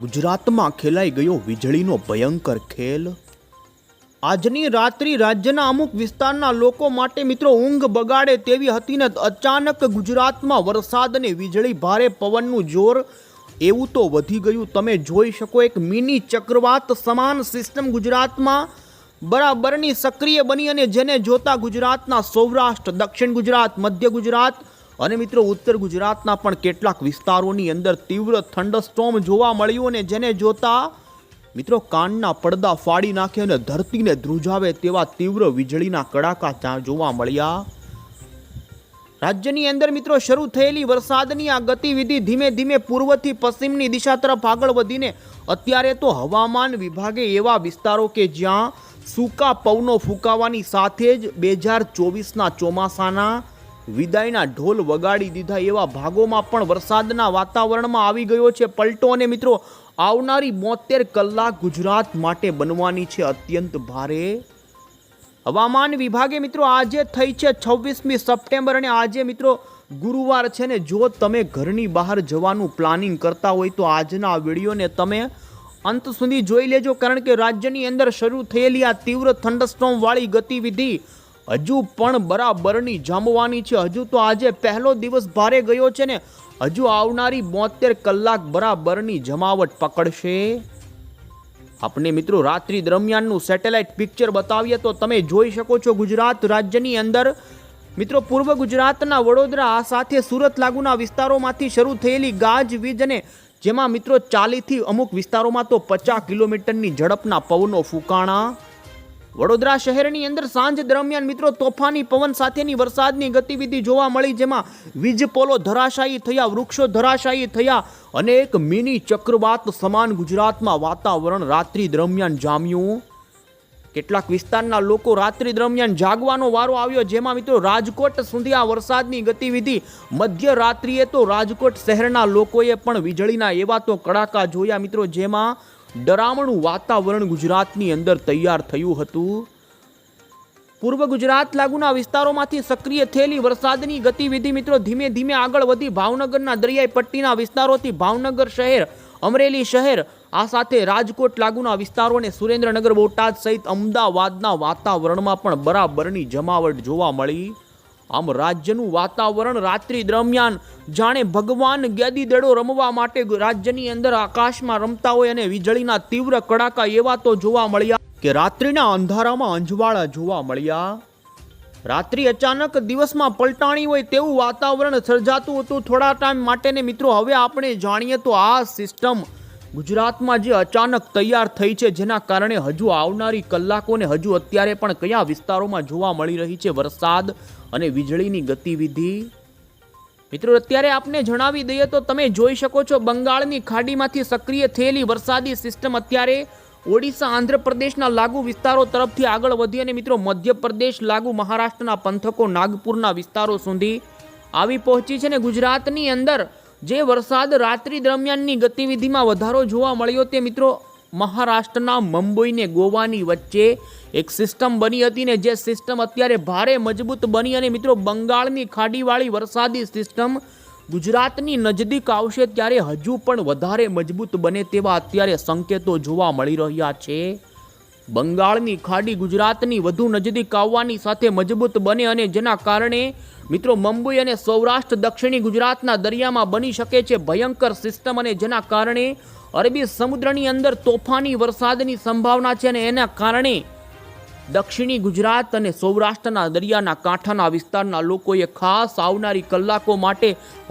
ગુજરાતમાં ખેલાઈ ગયો વીજળીનો ભયંકર ખેલ. આજની રાત્રિ રાજ્યના અમુક વિસ્તારના લોકો માટે મિત્રો ઊંઘ બગાડે તેવી હતી ને અચાનક ગુજરાતમાં વરસાદ અને વીજળી ભારે પવનનું જોર. એવું તો વધી ગયું. તમે જોઈ શકો એક મિની ચક્રવાત સમાન સિસ્ટમ ગુજરાતમાં બરાબરની સક્રિય બની અને જેને જોતા ગુજરાતના સૌરાષ્ટ્ર, દક્ષિણ ગુજરાત, મધ્ય ગુજરાત અને મિત્રો, ઉત્તર ગુજરાતના પણ કેટલાક વિસ્તારોની અંદર તીવ્ર થંડસ્ટોમ જોવા મળ્યું અને જેને જોતા મિત્રો, કાનના પડદા ફાડી નાખે અને ધરતીને ધ્રુજાવે તેવા તીવ્ર વીજળીના કડાકા જોવા મળ્યા. રાજ્યની અંદર મિત્રો, શરૂ થયેલી વરસાદની આ ગતિવિધિ ધીમે ધીમે પૂર્વથી પશ્ચિમની દિશા તરફ આગળ વધીને અત્યારે તો હવામાન વિભાગે એવા વિસ્તારો કે જ્યાં સૂકા પવનો ફૂંકાવાની સાથે જ બે હજાર ચોવીસના ચોમાસાના વિદાયના ઢોલ વગાડી દીધા એવા ભાગોમાં પણ વરસાદના વાતાવરણમાં આવી ગયો છે પલટો અને મિત્રો, આવનારી બોતેર કલાક ગુજરાત માટે બનવાની છે અત્યંત ભારે હવામાન વિભાગે મિત્રો, આજે થઈ છે છવ્વીસમી સપ્ટેમ્બર અને આજે મિત્રો ગુરુવાર છે ને જો તમે ઘરની બહાર જવાનું પ્લાનિંગ કરતા હોય તો આજના વિડીયોને તમે અંત સુધી જોઈ લેજો કારણ કે રાજ્યની અંદર શરૂ થયેલી આ તીવ્ર થંડસ્ટોમવાળી ગતિવિધિ હજુ પણ બરાબરની જમવાની છે. હજુ તો આજે પહેલો દિવસ ભારે ગયો છે ને. હજુ આવનારી બોતેર કલાક બરાબરની જમાવટ પકડશે. આપણે મિત્રો, રાત્રિ દરમિયાનનું સેટેલાઇટ પિક્ચર બતાવીએ તો તમે જોઈ શકો છો ગુજરાત રાજ્યની અંદર. મિત્રો, પૂર્વ ગુજરાતના વડોદરા આ સાથે સુરત લાગુના વિસ્તારોમાંથી શરૂ થયેલી ગાજવીજ અને જેમાં મિત્રો ચાલીથી અમુક વિસ્તારોમાં તો પચાસ કિલોમીટરની ઝડપના પવનો ફૂંકાણા. વડોદરા શહેરની અંદર સાંજ દરમિયાન મિત્રો તોફાની પવન સાથેની વરસાદની ગતિવિધિ જોવા મળી, જેમાં વીજ પોલો ધરાશાયી થયા, વૃક્ષો ધરાશાયી થયા અને એક મિની ચક્રવાત સમાન ગુજરાતમાં વાતાવરણ રાત્રિ દરમિયાન જામ્યું. કેટલાક વિસ્તારના લોકો રાત્રિ દરમિયાન જાગવાનો વારો આવ્યો, જેમાં મિત્રો રાજકોટ સુધી આ વરસાદની ગતિવિધિ. મધ્ય રાત્રિએ તો રાજકોટ શહેરના લોકોએ પણ વીજળીના એવા તો કડાકા જોયા મિત્રો, જેમાં ડરામણું વાતાવરણ ગુજરાતની અંદર તૈયાર થયું હતું. પૂર્વ ગુજરાત લાગુના વિસ્તારોમાંથી સક્રિય થયેલી વરસાદની ગતિવિધિ મિત્રો ધીમે ધીમે આગળ વધી. ભાવનગરના દરિયાઈ પટ્ટીના વિસ્તારોથી ભાવનગર શહેર, અમરેલી શહેર, આ સાથે રાજકોટ લાગુના વિસ્તારો અને સુરેન્દ્રનગર બોટાદ સહિત અમદાવાદના વાતાવરણમાં પણ બરાબરની જમાવટ જોવા મળી. આમ રાજ્યનું વાતાવરણ રાત્રિ દરમિયાન જાણે ભગવાન ગેદી દડો રમવા માટે રાજ્યની અંદર આકાશમાં રમતા હોય અને વીજળીના તીવ્ર કડાકા એવા તો જોવા મળ્યા કે રાત્રિના અંધારામાં અંજવાળા જોવા મળ્યા. રાત્રિ અચાનક દિવસમાં પલટાણી હોય તેવું વાતાવરણ સર્જાતું હતું થોડા ટાઈમ માટે ને મિત્રો, હવે આપણે જાણીએ તો આ સિસ્ટમ ગુજરાતમાં જે અચાનક તૈયાર થઈ છે જેના કારણે હજુ આવનારી કલાકોને હજુ અત્યારે પણ કયા વિસ્તારોમાં જોવા મળી રહી છે વરસાદ? અને વીજળીની ગતિવિધિ? મિત્રો, અત્યારે આપને જણાવી દઈએ તો તમે જોઈ શકો છો બંગાળની ખાડીમાંથી સક્રિય થયેલી વરસાદી સિસ્ટમ અત્યારે ઓડિશા, આંધ્રપ્રદેશના લાગુ વિસ્તારો તરફથી આગળ વધી અને મિત્રો, મધ્યપ્રદેશ લાગુ મહારાષ્ટ્રના પંથકો, નાગપુરના વિસ્તારો સુધી આવી પહોંચી છે ને ગુજરાતની અંદર જે વરસાદ રાત્રિ દરમિયાનની ગતિવિધિમાં વધારો જોવા મળ્યો તે મિત્રો મહારાષ્ટ્રના મુંબઈ ને ગોવાની વચ્ચે એક સિસ્ટમ બની હતી ને જે સિસ્ટમ અત્યારે ભારે મજબૂત બની અને મિત્રો બંગાળની ખાડીવાળી વરસાદી સિસ્ટમ ગુજરાતની નજદીક આવશે ત્યારે હજુ પણ વધારે મજબૂત બને તેવા અત્યારે સંકેતો જોવા મળી રહ્યા છે. બંગાળની ખાડી ગુજરાતની વધુ નજદીક આવવાની સાથે મજબૂત બને અને જેના કારણે મિત્રો મુંબઈ અને સૌરાષ્ટ્ર દક્ષિણી ગુજરાતના દરિયામાં બની શકે છે ભયંકર સિસ્ટમ અને જેના કારણે અરબી સમુદ્રની અંદર તોફાની વરસાદની સંભાવના છે અને એના કારણે દક્ષિણી ગુજરાત અને સૌરાષ્ટ્રના દરિયાના કાંઠાના વિસ્તારના લોકોએ ખાસ આવનારી કલાકો માટે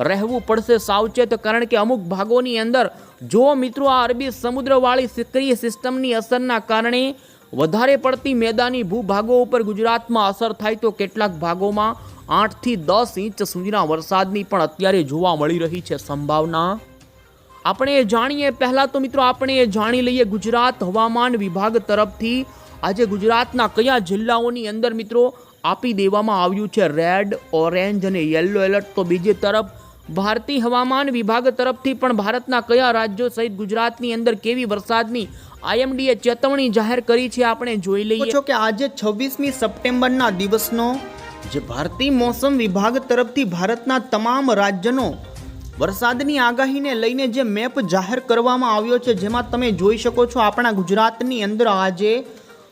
રહેવું પડશે સાવચેત, કારણ કે અમુક ભાગોની અંદર જો મિત્રો આ અરબી સમુદ્રવાળી સક્રિય સિસ્ટમની અસરના કારણે વધારે પડતી મેદાની ભૂભાગો ઉપર ગુજરાતમાં અસર થાય તો કેટલાક ભાગોમાં આઠથી દસ ઇંચ સુધીના વરસાદની પણ અત્યારે જોવા મળી રહી છે સંભાવના. આપણે એ જાણીએ. પહેલાં તો મિત્રો આપણે એ જાણી લઈએ ગુજરાત હવામાન વિભાગ તરફથી. આજે ગુજરાતના કયા જિલ્લાઓની અંદર મિત્રો આપી દેવામાં આવ્યું છે? રેડ ઓરેન્જ અને યલો એલર્ટ તો બીજી તરફ ભારતીય હવામાન વિભાગ તરફથી પણ ભારતના કયા રાજ્યો સહિત ગુજરાતની અંદર કેવી વરસાદની આઈએમડીએ ચેતવણી જાહેર કરી છે આપણે જોઈ લઈએ. છો કે આજે છવ્વીસમી સપ્ટેમ્બરના દિવસનો જે ભારતીય મોસમ વિભાગ તરફથી ભારતના તમામ રાજ્યનો વરસાદની આગાહીને લઈને જે મેપ જાહેર કરવામાં આવ્યો છે, જેમાં તમે જોઈ શકો છો આપણા ગુજરાતની અંદર આજે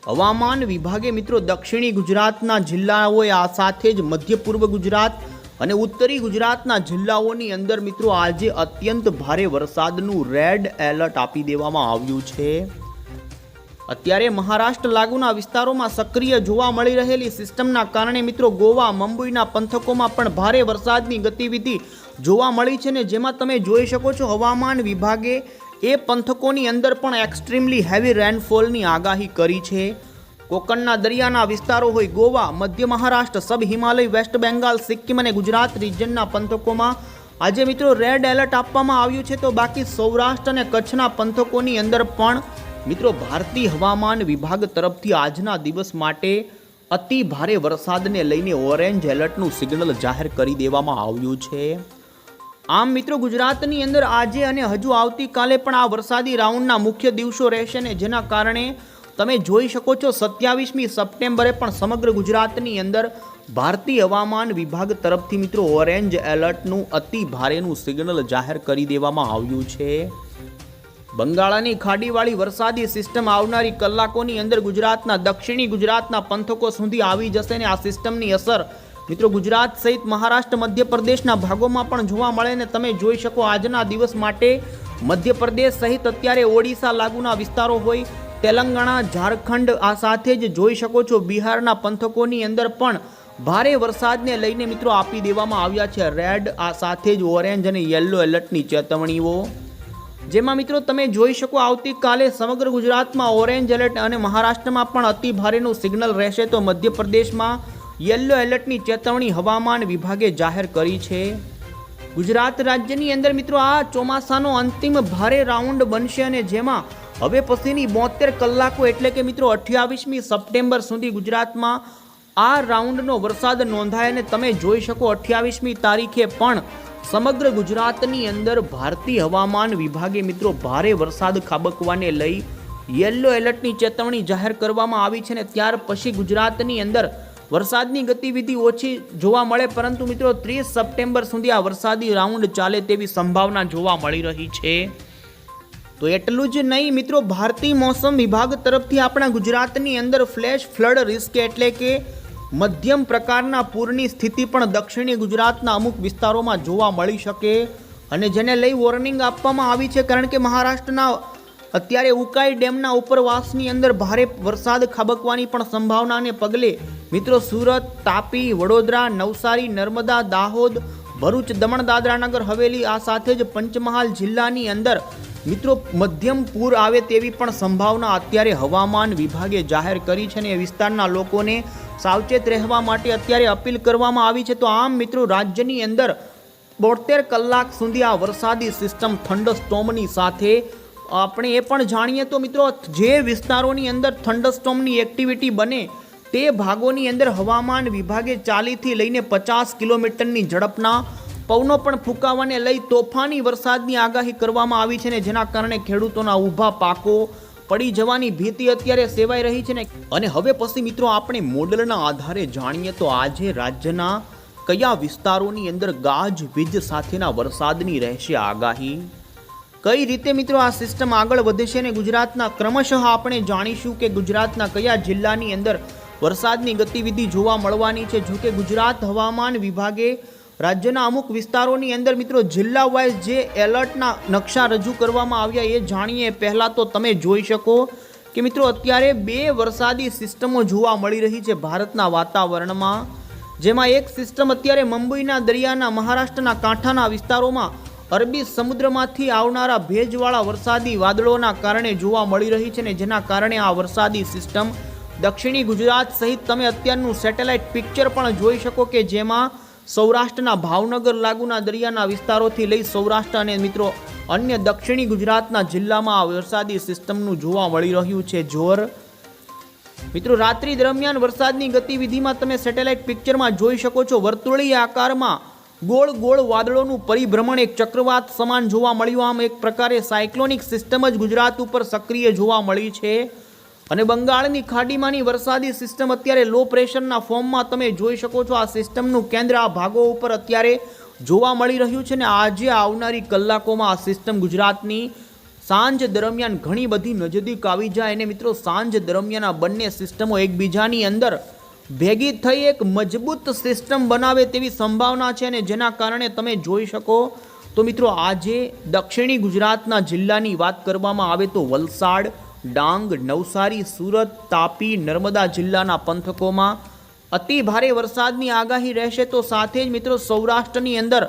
હવામાન વિભાગે મિત્રો દક્ષિણી ગુજરાતના જિલ્લાઓએ આ સાથે જ મધ્ય પૂર્વ ગુજરાત અને ઉત્તરી ગુજરાતના જિલ્લાઓની અંદર મિત્રો આજે અત્યંત ભારે વરસાદનું રેડ એલર્ટ આપી દેવામાં આવ્યું છે. અત્યારે મહારાષ્ટ્ર લાગુના વિસ્તારોમાં સક્રિય જોવા મળી રહેલી સિસ્ટમના કારણે મિત્રો ગોવા, મુંબઈના પંથકોમાં પણ ભારે વરસાદની ગતિવિધિ જોવા મળી છે ને જેમાં તમે જોઈ શકો છો હવામાન વિભાગે એ પંથકોની અંદર પણ એક્સ્ટ્રીમલી હેવી રેનફોલની આગાહી કરી છે. કોકણના દરિયાના વિસ્તારો હોય ગોવા, મધ્ય મહારાષ્ટ્ર, સબ હિમાલય, વેસ્ટ બેંગાલ, સિક્કિમ અને ગુજરાત રિજનના પંથકોમાં આજે મિત્રો રેડ એલર્ટ આપવામાં આવ્યું છે તો બાકી સૌરાષ્ટ્ર અને કચ્છના પંથકોની અંદર પણ મિત્રો ભારતીય હવામાન વિભાગ તરફથી આજના દિવસ માટે અતિ ભારે વરસાદને લઈને ઓરેન્જ એલર્ટનું સિગ્નલ જાહેર કરી દેવામાં આવ્યું છે. આમ મિત્રો ગુજરાતની અંદર આજે અને હજુ આવતીકાલે પણ આ વરસાદી રાઉન્ડના મુખ્ય દિવસો રહેશે ને જેના કારણે તમે જોઈ શકો છો સત્યાવીસમી સપ્ટેમ્બરે પણ સમગ્ર ગુજરાતની અંદર ભારતીય હવામાન વિભાગ તરફથી મિત્રો ઓરેન્જ એલર્ટનું અતિ ભારેનું સિગ્નલ જાહેર કરી દેવામાં આવ્યું છે. બંગાળાની ખાડીવાળી વરસાદી સિસ્ટમ આવનારી કલાકોની અંદર ગુજરાતના દક્ષિણી ગુજરાતના પંથકો સુધી આવી જશે ને આ સિસ્ટમની અસર મિત્રો, ગુજરાત સહિત મહારાષ્ટ્ર, મધ્યપ્રદેશના ભાગોમાં પણ જોવા મળે ને તમે જોઈ શકો આજના દિવસ માટે મધ્યપ્રદેશ સહિત અત્યારે ઓડિશા લાગુના વિસ્તારો હોય, તેલંગાણા, ઝારખંડ આ સાથે જ જોઈ શકો છો. બિહારના પંથકોની અંદર પણ ભારે વરસાદને લઈને મિત્રો આપી દેવામાં આવ્યા છે. રેડ આ સાથે જ ઓરેન્જ અને યલો એલર્ટની ચેતવણીઓ. જેમાં મિત્રો તમે જોઈ શકો આવતીકાલે સમગ્ર ગુજરાતમાં ઓરેન્જ એલર્ટ અને મહારાષ્ટ્રમાં પણ અતિ ભારેનું સિગ્નલ રહેશે. તો મધ્યપ્રદેશમાં યલો એલર્ટની ચેતવણી હવામાન વિભાગે જાહેર કરી છે. ગુજરાત રાજ્યની અંદર મિત્રો આ ચોમાસાનો અંતિમ ભારે રાઉન્ડ બનશે અને જેમાં હવે પછીની બોતેર કલાકો એટલે કે મિત્રો અઠ્યાવીસમી સપ્ટેમ્બર સુધી ગુજરાતમાં આ રાઉન્ડનો વરસાદ નોંધાય અને તમે જોઈ શકો અઠ્યાવીસમી તારીખે પણ સમગ્ર ગુજરાતની અંદર ભારતીય હવામાન વિભાગે મિત્રો ભારે વરસાદ ખાબકવાને લઈ યલો એલર્ટની ચેતવણી જાહેર કરવામાં આવી છે ને ત્યાર પછી ગુજરાતની અંદર વરસાદની ગતિવિધિ ઓછી જોવા મળે, પરંતુ મિત્રો ત્રીસ સપ્ટેમ્બર સુધી આ વરસાદી રાઉન્ડ ચાલે તેવી સંભાવના જોવા મળી રહી છે. તો એટલું જ નહીં મિત્રો, ભારતીય મોસમ વિભાગ તરફથી આપણા ગુજરાતની અંદર ફ્લેશ ફ્લડ રિસ્ક એટલે કે મધ્યમ પ્રકારના પૂરની સ્થિતિ પણ દક્ષિણી ગુજરાતના અમુક વિસ્તારોમાં જોવા મળી શકે. અને જેને લઈ વોર્નિંગ આપવામાં આવી છે, કારણ કે મહારાષ્ટ્રના અત્યારે ઉકાઈ ડેમના ઉપરવાસની અંદર ભારે વરસાદ ખાબકવાની પણ સંભાવનાને પગલે મિત્રો સુરત, તાપી, વડોદરા, નવસારી, નર્મદા, દાહોદ, ભરૂચ, દમણ, દાદરાનગર, હવેલી આ સાથે જ પંચમહાલ જિલ્લાની અંદર મિત્રો મધ્યમ પૂર આવે તેવી પણ સંભાવના અત્યારે હવામાન વિભાગે જાહેર કરી છે અને એ વિસ્તારના લોકોને સાવચેત રહેવા માટે અત્યારે અપીલ કરવામાં આવી છે. તો આમ મિત્રો રાજ્યની અંદર બોતેર કલાક સુધી આ વરસાદી સિસ્ટમ થંડરસ્ટોમની સાથે આપણે એ પણ જાણીએ તો મિત્રો, જે વિસ્તારોની અંદર થંડરસ્ટોમની એક્ટિવિટી બને, તે ભાગોની અંદર હવામાન વિભાગે ચાલીસથી લઈને પચાસ કિલોમીટરની ઝડપના પવનો પણ ફૂંકાવાને લઈ તોફાની વરસાદની આગાહી કરવામાં આવી છે ને જેના કારણે ખેડૂતોના ઊભા પાકો પડી જવાની ભીતિ અત્યારે સેવાઈ રહી છે ને. અને હવે પછી મિત્રો આપણે મોડલના આધારે જાણીએ તો આજે રાજ્યના કયા વિસ્તારોની અંદર ગાજ વીજ સાથેના વરસાદની રહેશે આગાહી. કઈ રીતે મિત્રો આ સિસ્ટમ આગળ વધશે અને ગુજરાતના ક્રમશઃ આપણે જાણીશું કે ગુજરાતના કયા જિલ્લાની અંદર વરસાદની ગતિવિધિ જોવા મળવાની છે? જો કે ગુજરાત હવામાન વિભાગે રાજ્યના અમુક વિસ્તારોની અંદર મિત્રો જિલ્લા વાઇઝ જે એલર્ટના નકશા રજૂ કરવામાં આવ્યા એ જાણીએ. પહેલાં તો તમે જોઈ શકો કે મિત્રો અત્યારે બે વરસાદી સિસ્ટમો જોવા મળી રહી છે ભારતના વાતાવરણમાં. જેમાં એક સિસ્ટમ અત્યારે મુંબઈના દરિયાના મહારાષ્ટ્રના કાંઠાના વિસ્તારોમાં અરબી સમુદ્રમાંથી આવનારા ભેજવાળા વરસાદી વાદળોના કારણે જોવા મળી રહી છે ને જેના કારણે આ વરસાદી સિસ્ટમ દક્ષિણી ગુજરાત સહિત તમે અત્યારનું સેટેલાઇટ પિક્ચર પણ જોઈ શકો કે જેમાં સૌરાષ્ટ્રના ભાવનગર લાગુના દરિયાના વિસ્તારોથી લઈ સૌરાષ્ટ્ર અને મિત્રો અન્ય દક્ષિણી ગુજરાતના જિલ્લામાં આ વરસાદી સિસ્ટમનું જોવા મળી રહ્યું છે જોર. મિત્રો, રાત્રિ દરમિયાન વરસાદની ગતિવિધિમાં તમે સેટેલાઇટ પિક્ચરમાં જોઈ શકો છો. વર્તુળીય આકારમાં ગોળ ગોળ વાદળોનું પરિભ્રમણ એક ચક્રવાત સમાન જોવા મળ્યું. આમ એક પ્રકારે સાયક્લોનિક સિસ્ટમ જ ગુજરાત ઉપર સક્રિય જોવા મળી છે. અને બંગાળની ખાડીમાંની વરસાદી સિસ્ટમ અત્યારે લો પ્રેશરના ફોર્મમાં તમે જોઈ શકો છો. આ સિસ્ટમનું કેન્દ્ર આ ભાગો ઉપર અત્યારે જોવા મળી રહ્યું છે ને આજે આવનારી કલાકોમાં આ સિસ્ટમ ગુજરાતની સાંજ દરમિયાન ઘણી બધી નજદીક આવી જાય. અને મિત્રો, સાંજ દરમિયાન આ બંને સિસ્ટમો એકબીજાની અંદર ભેગી થઈ એક મજબૂત સિસ્ટમ બનાવે તેવી સંભાવના છે અને જેના કારણે તમે જોઈ શકો. તો મિત્રો, આજે દક્ષિણી ગુજરાતના જિલ્લાની વાત કરવામાં આવે તો વલસાડ, ડાંગ, નવસારી, સુરત, તાપી, નર્મદા જિલ્લાના પંથકોમાં અતિ ભારે વરસાદની આગાહી રહેશે. તો સાથે જ મિત્રો, સૌરાષ્ટ્રની અંદર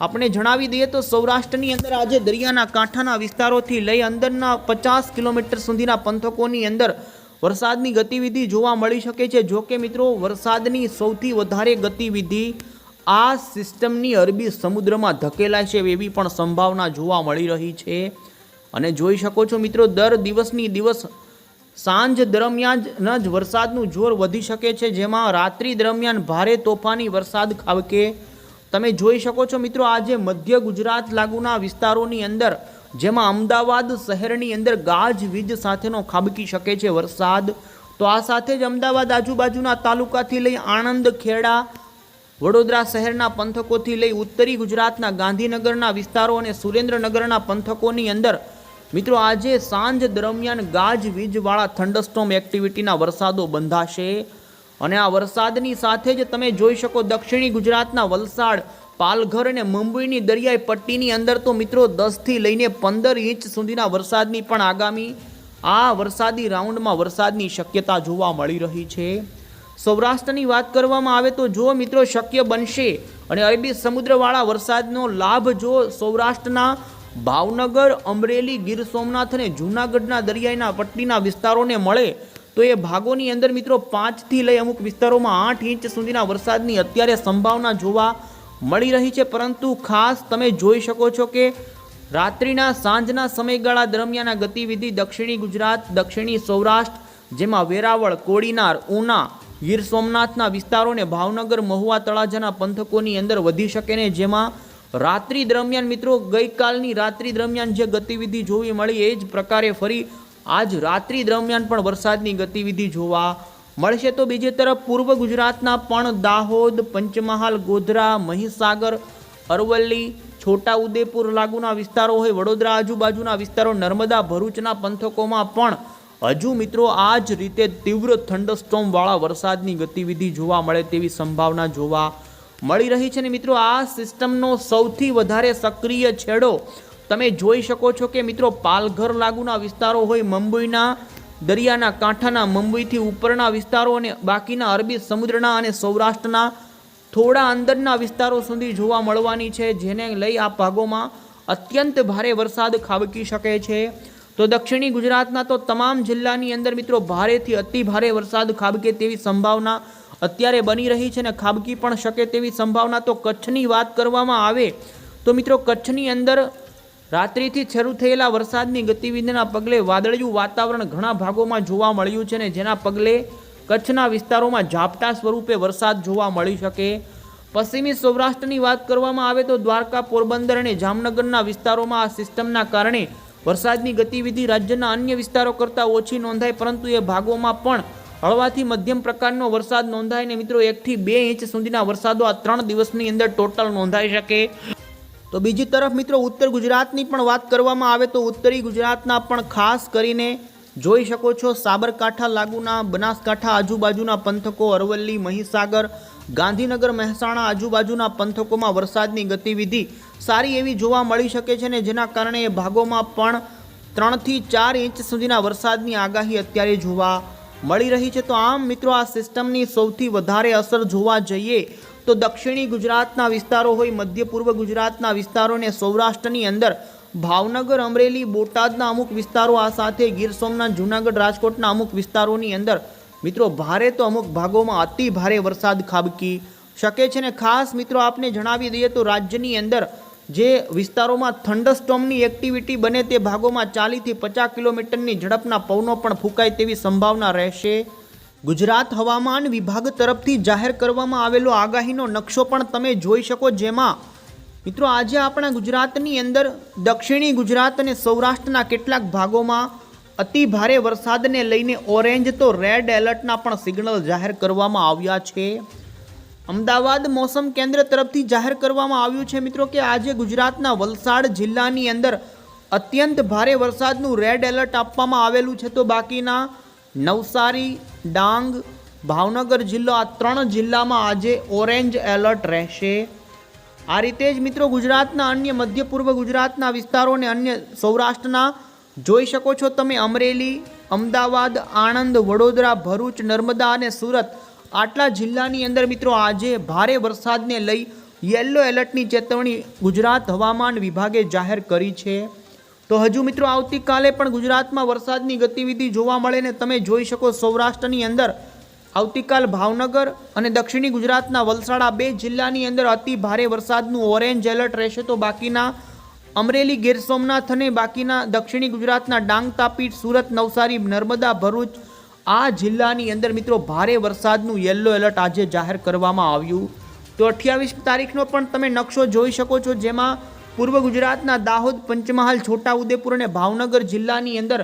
આપણે જણાવી દઈએ તો સૌરાષ્ટ્રની અંદર આજે દરિયાના કાંઠાના વિસ્તારોથી લઈ અંદરના પચાસ કિલોમીટર સુધીના પંથકોની અંદર વરસાદની ગતિવિધિ જોવા મળી શકે છે. જો કે મિત્રો, વરસાદની સૌથી વધારે ગતિવિધિ આ સિસ્ટમની અરબી સમુદ્રમાં ધકેલાય છે એવી પણ સંભાવના જોવા મળી રહી છે. અને જોઈ શકો છો મિત્રો, દર દિવસની દિવસ સાંજ દરમિયાન જ વરસાદનું જોર વધી શકે છે. જેમાં રાત્રિ દરમિયાન ભારે તોફાની વરસાદ ખાબકે. તમે જોઈ શકો છો મિત્રો, આજે મધ્ય ગુજરાત લાગુના વિસ્તારોની અંદર જેમાં અમદાવાદ શહેરની અંદર ગાજવીજ સાથેનો ખાબકી શકે છે વરસાદ. તો આ સાથે જ અમદાવાદ આજુબાજુના તાલુકાથી લઈ આણંદ, ખેડા, વડોદરા શહેરના પંથકોથી લઈ ઉત્તરી ગુજરાતના ગાંધીનગરના વિસ્તારો અને સુરેન્દ્રનગરના પંથકોની અંદર મિત્રો આજે સાંજ દરમિયાન ગાજવીજવાળા થંડરસ્ટોમ એક્ટિવિટીના વરસાદો બંધાશે. અને આ વરસાદની સાથે જ તમે જોઈ શકો દક્ષિણી ગુજરાતના વલસાડ પાલઘર અને મુંબઈની દરિયાઈ પટ્ટીની અંદર તો મિત્રો દસથી લઈને પંદર ઇંચ સુધીના વરસાદની પણ આગામી આ વરસાદી રાઉન્ડમાં વરસાદની શક્યતા જોવા મળી રહી છે. સૌરાષ્ટ્રની વાત કરવામાં આવે તો જો મિત્રો શક્ય બનશે અને અરબી સમુદ્રવાળા વરસાદનો લાભ જો સૌરાષ્ટ્રના ભાવનગર, અમરેલી, ગીર સોમનાથ અને જૂનાગઢના દરિયાઈના પટ્ટીના વિસ્તારોને મળે તો એ ભાગોની અંદર મિત્રો પાંચથી લઈ અમુક વિસ્તારોમાં આઠ ઇંચ સુધીના વરસાદની અત્યારે સંભાવના જોવા મળી રહી છે, પરંતુ ખાસ તમે જોઈ શકો છો કે રાત્રિના સાંજના સમયગાળા દરમિયાન ગતિવિધિ દક્ષિણી ગુજરાત, દક્ષિણી સૌરાષ્ટ્ર, જેમાં વેરાવળ, કોડીનાર, ઉના, ગીર સોમનાથના વિસ્તારોને ભાવનગર, મહુવા તળાજાના પંથકોની અંદર વધી શકે ને જેમાં રાત્રિ દરમિયાન મિત્રો ગઈકાલની રાત્રિ દરમિયાન જે ગતિવિધિ જોવી મળી, એ જ પ્રકારે ફરી આજ રાત્રિ દરમિયાન પણ વરસાદની ગતિવિધિ જોવા મળશે તો બીજી તરફ પૂર્વ ગુજરાતના પણ દાહોદ, પંચમહાલ, ગોધરા, મહીસાગર, અરવલ્લી છોટા ઉદેપુર લાગુના વિસ્તારો હોય, વડોદરા આજુબાજુના વિસ્તારો, નર્મદા, ભરૂચના પંથકોમાં પણ હજુ મિત્રો આ જ રીતે તીવ્ર થંડરસ્ટોમવાળા વરસાદની ગતિવિધિ જોવા મળે તેવી સંભાવના જોવા મળી રહી છે ને મિત્રો, આ સિસ્ટમનો સૌથી વધારે સક્રિય છેડો તમે જોઈ શકો છો કે મિત્રો, પાલઘર લાગુના વિસ્તારો હોય, મુંબઈના દરિયાના કાંઠાના મુંબઈથી ઉપરના વિસ્તારો અને બાકીના અરબી સમુદ્રના અને સૌરાષ્ટ્રના થોડા અંદરના વિસ્તારો સુધી જોવા મળવાની છે, જેને લઈ આ ભાગોમાં અત્યંત ભારે વરસાદ ખાબકી શકે છે. તો દક્ષિણી ગુજરાતના તો તમામ જિલ્લાની અંદર મિત્રો ભારેથી અતિ ભારે વરસાદ ખાબકે તેવી સંભાવના અત્યારે બની રહી છે ને ખાબકી પણ શકે તેવી સંભાવના તો કચ્છની વાત કરવામાં આવે તો મિત્રો કચ્છની અંદર રાત્રિથી શરૂ થયેલા વરસાદની ગતિવિધિના પગલે વાદળિયું વાતાવરણ ઘણા ભાગોમાં જોવા મળ્યું છે ને જેના પગલે કચ્છના વિસ્તારોમાં ઝાપટા સ્વરૂપે વરસાદ જોવા મળી શકે. પશ્ચિમી સૌરાષ્ટ્રની વાત કરવામાં આવે તો દ્વારકા, પોરબંદર અને જામનગરના વિસ્તારોમાં આ સિસ્ટમના કારણે વરસાદની ગતિવિધિ રાજ્યના અન્ય વિસ્તારો કરતાં ઓછી નોંધાય પરંતુ એ ભાગોમાં પણ હળવાથી મધ્યમ પ્રકારનો વરસાદ નોંધાય ને મિત્રો, એકથી બે ઇંચ સુધીના વરસાદો આ ત્રણ દિવસની અંદર ટોટલ નોંધાઈ શકે. તો બીજી તરફ મિત્રો ઉત્તર ગુજરાતની પણ વાત કરવામાં આવે તો ઉત્તરી ગુજરાતના પણ ખાસ કરીને જોઈ શકો છો સાબરકાંઠા લાગુના, બનાસકાંઠા આજુબાજુના પંથકો, અરવલ્લી, મહીસાગર, ગાંધીનગર, મહેસાણા આજુબાજુના પંથકોમાં વરસાદની ગતિવિધિ સારી એવી જોવા મળી શકે છે ને જેના કારણે એ ભાગોમાં પણ ત્રણથી ચાર ઇંચ સુધીના વરસાદની આગાહી અત્યારે જોવા મળી રહી છે. તો આમ મિત્રો આ સિસ્ટમની સૌથી વધારે અસર જોવા જઈએ તો દક્ષિણી ગુજરાતના વિસ્તારો હોય, મધ્ય પૂર્વ ગુજરાતના વિસ્તારો અને સૌરાષ્ટ્રની અંદર ભાવનગર, અમરેલી, બોટાદના અમુક વિસ્તારો આ સાથે ગીર સોમનાથ, જૂનાગઢ, રાજકોટના અમુક વિસ્તારોની અંદર મિત્રો ભારે તો અમુક ભાગોમાં અતિ ભારે વરસાદ ખાબકી શકે છે ને ખાસ મિત્રો આપને જણાવી દઈએ તો રાજ્યની અંદર જે વિસ્તારોમાં થંડરસ્ટોમની એક્ટિવિટી બને તે ભાગોમાં ચાલીસથી પચાસ કિલોમીટરની ઝડપના પવનો પણ ફૂંકાય તેવી સંભાવના રહેશે. ગુજરાત હવામાન વિભાગ તરફથી જાહેર કરવામાં આવેલો આગાહીનો નકશો પણ તમે જોઈ શકો જેમાં, મિત્રો આજે આપણા ગુજરાતની અંદર દક્ષિણી ગુજરાત અને સૌરાષ્ટ્રના કેટલાક ભાગોમાં અતિ ભારે વરસાદને લઈને ઓરેન્જ તો રેડ એલર્ટના પણ સિગ્નલ જાહેર કરવામાં આવ્યા છે. અમદાવાદ મોસમ કેન્દ્ર તરફથી જાહેર કરવામાં આવ્યું છે મિત્રો કે આજે ગુજરાતના વલસાડ જિલ્લાની અંદર અત્યંત ભારે વરસાદનું રેડ એલર્ટ આપવામાં આવેલું છે તો બાકીના નવસારી, ડાંગ, ભાવનગર જિલ્લો, આ ત્રણ જિલ્લામાં આજે ઓરેન્જ એલર્ટ રહેશે. આ રીતે જ મિત્રો ગુજરાતના અન્ય મધ્ય પૂર્વ ગુજરાતના વિસ્તારો અને અન્ય સૌરાષ્ટ્રના જોઈ શકો છો તમે અમરેલી, અમદાવાદ, આણંદ, વડોદરા, ભરૂચ, નર્મદા અને સુરત. આટલા જિલ્લાની અંદર મિત્રો આજે ભારે વરસાદને લઈ યલો એલર્ટની ચેતવણી ગુજરાત હવામાન વિભાગે જાહેર કરી છે. તો હજુ મિત્રો આવતીકાલે પણ ગુજરાતમાં વરસાદની ગતિવિધિ જોવા મળે ને તમે જોઈ શકો સૌરાષ્ટ્રની અંદર આવતીકાલ ભાવનગર અને દક્ષિણી ગુજરાતના વલસાડા બે જિલ્લાની અંદર અતિ ભારે વરસાદનું ઓરેન્જ એલર્ટ રહેશે. તો બાકીના અમરેલી, ગીર સોમનાથ અને બાકીના દક્ષિણી ગુજરાતના ડાંગ, તાપી, સુરત, નવસારી, નર્મદા, ભરૂચ આ જિલ્લાની અંદર મિત્રો ભારે વરસાદનું યલો એલર્ટ આજે જાહેર કરવામાં આવ્યું. તો અઠ્યાવીસ તારીખનો પણ તમે નકશો જોઈ શકો છો જેમાં પૂર્વ ગુજરાતના દાહોદ પંચમહાલ, છોટાઉદેપુર અને ભાવનગર જિલ્લાની અંદર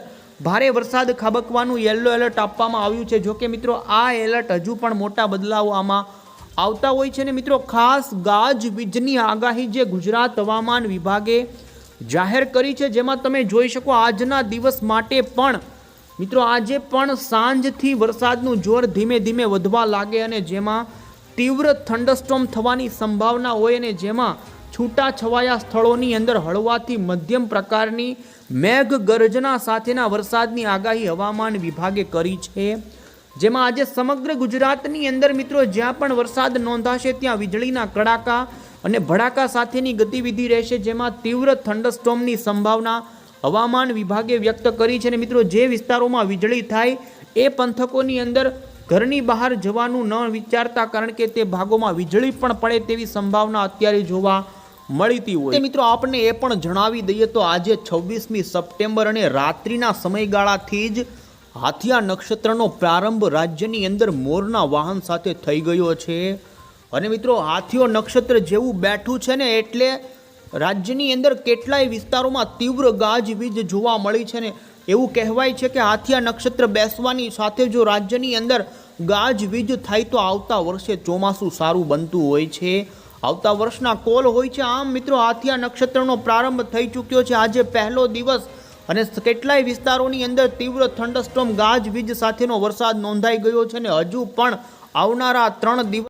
ભારે વરસાદ ખાબકવાનું યલો એલર્ટ આપવામાં આવ્યું છે. જોકે મિત્રો, આ એલર્ટ હજુ પણ મોટા બદલાવ આમાં આવતા હોય છે ને મિત્રો, ખાસ ગાજ વીજની આગાહી જે ગુજરાત હવામાન વિભાગે જાહેર કરી છે, જેમાં તમે જોઈ શકો આજના દિવસ માટે પણ મિત્રો, આજે પણ સાંજથી વરસાદનું જોર ધીમે ધીમે વધવા લાગે અને જેમાં તીવ્ર થંડસ્ટોમ થવાની સંભાવના હોય અને જેમાં છૂટા છવાયા સ્થળોની અંદર હળવાથી મધ્યમ પ્રકારની મેઘ ગર્જના સાથેના વરસાદની આગાહી હવામાન વિભાગે કરી છે. જેમાં આજે સમગ્ર ગુજરાતની અંદર મિત્રો જ્યાં પણ વરસાદ નોંધાશે ત્યાં વીજળીના કડાકા અને ભડાકા સાથેની ગતિવિધિ રહેશે, જેમાં તીવ્ર થંડસ્ટોમની સંભાવના હવામાન વિભાગે વ્યક્ત કરી છે. અને મિત્રો, જે વિસ્તારોમાં વીજળી થાય એ પંથકોની અંદર ઘરની બહાર જવાનું ન વિચારતા, કારણ કે તે ભાગોમાં વીજળી પણ પડે તેવી સંભાવના અત્યારે જોવા મળતી હોય. મિત્રો આપણે એ પણ જણાવી દઈએ તો આજે છવ્વીસમી સપ્ટેમ્બર અને રાત્રિના સમયગાળાથી જ હાથિયા નક્ષત્રનો પ્રારંભ રાજ્યની અંદર મોરના વાહન સાથે થઈ ગયો છે. અને મિત્રો હાથીઓ નક્ષત્ર જેવું બેઠું છે ને એટલે રાજ્યની અંદર કેટલાય વિસ્તારોમાં તીવ્ર ગાજવીજ જોવા મળી છે ને એવું કહેવાય છે કે હાથિયા નક્ષત્ર બેસવાની સાથે જો રાજ્યની અંદર ગાજવીજ થાય તો આવતા વર્ષે ચોમાસું સારું બનતું હોય છે. આવતા વર્ષના કોલ હોય છે. આમ મિત્રો હાથિયા નક્ષત્રનો પ્રારંભ થઈ ચૂક્યો છે. આજે પહેલો દિવસ અને કેટલાય વિસ્તારોની અંદર તીવ્ર થંડસ્ટોમ, ગાજવીજ સાથેનો વરસાદ નોંધાઈ ગયો છે અને હજુ પણ આવનારા ત્રણ દિવસ